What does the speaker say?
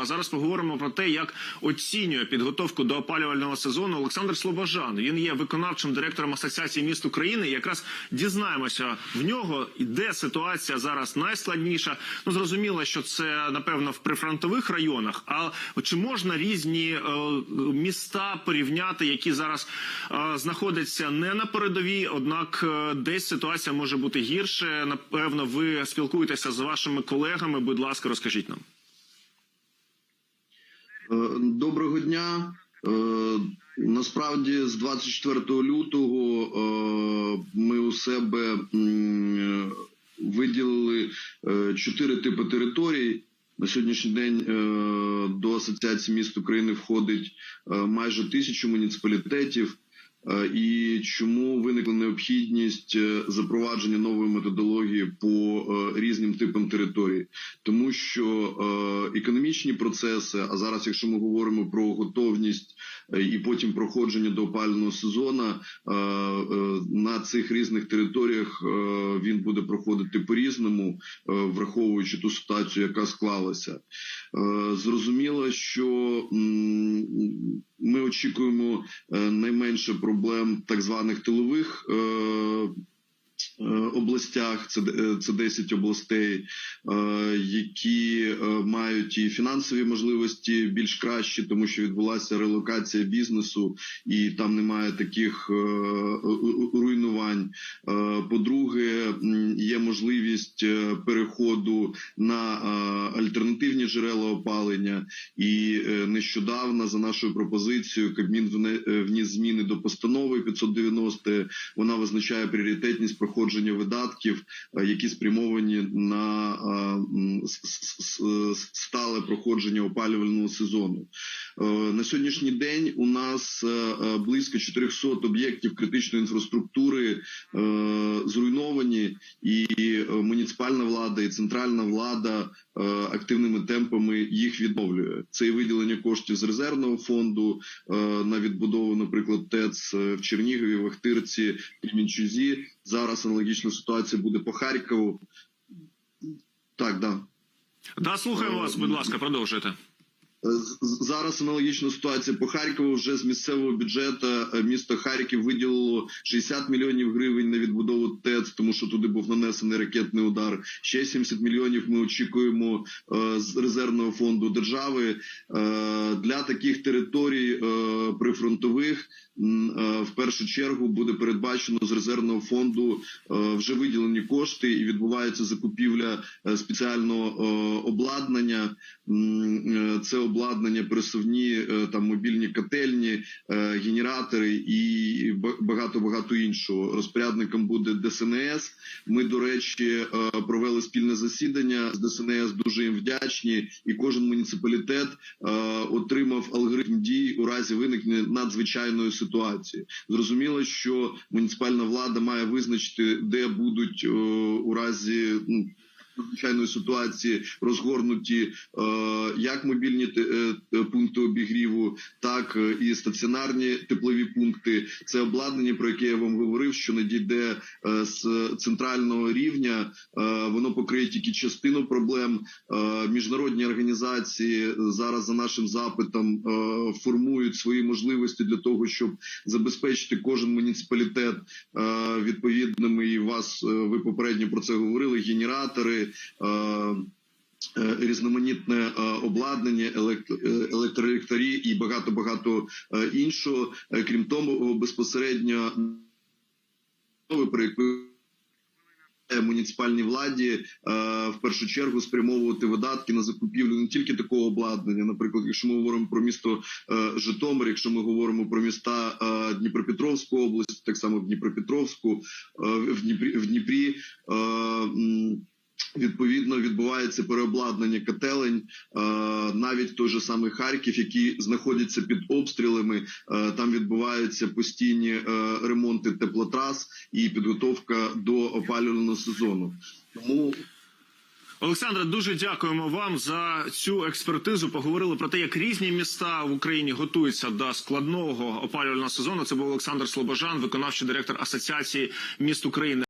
А зараз поговоримо про те, як оцінює підготовку до опалювального сезону Олександр Слобожан. Він є виконавчим директором Асоціації міст України. Якраз дізнаємося в нього, де ситуація зараз найскладніша. Ну зрозуміло, що це напевно в прифронтових районах. А чи можна різні е, міста порівняти, які зараз е, знаходяться не на передовій, однак е, десь ситуація може бути гірше. Напевно, ви спілкуєтеся з вашими колегами. Будь ласка, розкажіть нам. Е, Доброго дня. Е, Насправді, з 24 лютого е, ми у себе виділили чотири типи територій. На сьогоднішній день до Асоціації міст України входить майже тисячу муніципалітетів. Е, І чому виникла необхідність е, запровадження нової методології по е, різним типам територій? Тому що економічні процеси, а зараз, якщо ми говоримо про готовність і потім проходження до опалювального сезону, е, е, на цих різних територіях е, він буде проходити по-різному, е, враховуючи ту ситуацію, яка склалася. Е, Зрозуміло, що ми очікуємо е, найменше проблем так званих тилових. Е, Областях це е, це 10 областей, е, які мають і фінансові можливості більш кращі, тому що відбулася релокація бізнесу, і там немає таких руйнувань. По-друге, є можливість переходу на альтернативні джерела опалення. І нещодавно, за нашою пропозицією, Кабмін вніс зміни до постанови 590. Вона визначає пріоритетність проходження видатків, е, які спрямовані на е, стале проходження опалювального сезону. Е, На сьогоднішній день у нас близько 400 об'єктів критичної інфраструктури зруйновані, і муніципальна влада і центральна влада е, активними темпами їх відновлює. Це і виділення коштів з резервного фонду е, на відбудову, наприклад, ТЕЦ е, в Чернігові, в Ахтирці, Кремінчузі. Зараз аналогічна ситуація буде по Харкову. Так, да. Да, слухаю вас, будь ласка, продовжуйте. Зараз аналогічна ситуація по Харкову. Вже з місцевого бюджету е, місто Харків виділило 60 мільйонів гривень на відбудову ТЕЦ, тому що туди був нанесений ракетний удар. Ще 70 мільйонів ми очікуємо е, з резервного фонду держави Е, для таких територій прифронтових. В першу чергу буде передбачено з резервного фонду вже виділені кошти і відбувається закупівля спеціального обладнання. Це обладнання пересувні, е, там мобільні котельні, е, генератори і багато багато іншого. Розпорядником буде ДСНС. Ми, до речі, е, провели спільне засідання з ДСНС. Дуже їм вдячні, і кожен муніципалітет отримав алгоритм дій у разі виникнення надзвичайної ситуації. Зрозуміло, що муніципальна влада має визначити, де будуть у разі. Надзвичайної ситуації розгорнуті е, як мобільні е, е, пункти обігріву, так і стаціонарні теплові пункти. Це обладнання, про яке я вам говорив, що надійде з центрального рівня. Воно покриє тільки частину проблем. Міжнародні організації зараз за нашим запитом формують свої можливості для того, щоб забезпечити кожен муніципалітет відповідними. І вас ви попередньо про це говорили. Генератори. Е, е, Різноманітне е, обладнання, елект- е, і багато багато іншого. Крім того, безпосередньо про яку муніципальній владі в першу чергу спрямовувати видатки на закупівлю не тільки такого обладнання. Наприклад, якщо ми говоримо про місто Житомир, якщо ми говоримо про міста Дніпропетровську область, так само в Дніпропетровську, в Дніпрі в Дніпрі. Відповідно відбувається переобладнання котелень, е, навіть той же самий Харків, який знаходиться під обстрілами. е, Там відбуваються постійні е, ремонти теплотрас і підготовка до опалювального сезону. Тому Олександре, дуже дякуємо вам за цю експертизу. Поговорили про те, як різні міста в Україні готуються до складного опалювального сезону. Це був Олександр Слобожан, виконавчий директор Асоціації міст України.